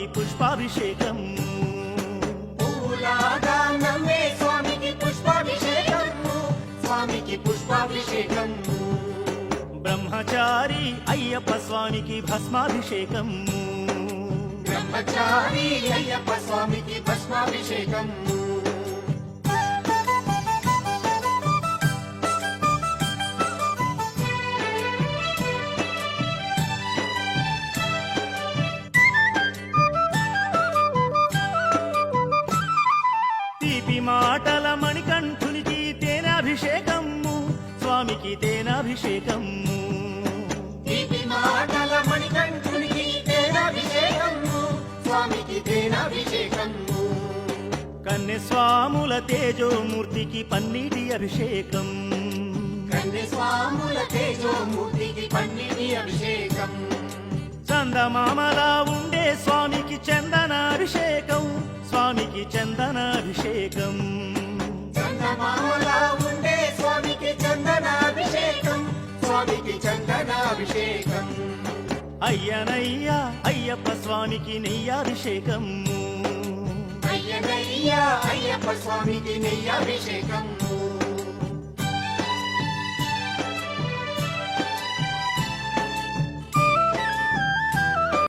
స్వామికి పుష్పాభిషేకం. పూలాగా నమ్మే స్వామికి పుష్పాభిషేకం. స్వామికి పుష్పాభిషేకం. బ్రహ్మచారి అయ్యప్ప స్వామికి భస్మాభిషేకం. బ్రహ్మచారి అయ్యప్ప స్వామికి భస్మాభిషేకం. మాటల మణికంఠునికి తేనాభిషేకము స్వామికి తేనాభిషేకము మాటల మణికంఠునికి తేనాభిషేకం స్వామికి తేనాభిషేకం కన్నె స్వాముల తేజోమూర్తికి పన్నీటి అభిషేకం. కన్య స్వాముల తేజోమూర్తికి పన్నీటి అభిషేకం. చందమామలా చందనాభిషేకం. చందమామలా ఉండే స్వామికి చందనాభిషేకం స్వామికి చందనాభిషేకం. అయ్యనయ్య అయ్యప్ప స్వామికి నెయ్యాభిషేకం. అయ్యనయ్యా అయ్యప్ప స్వామికి నెయ్యాభిషేకం.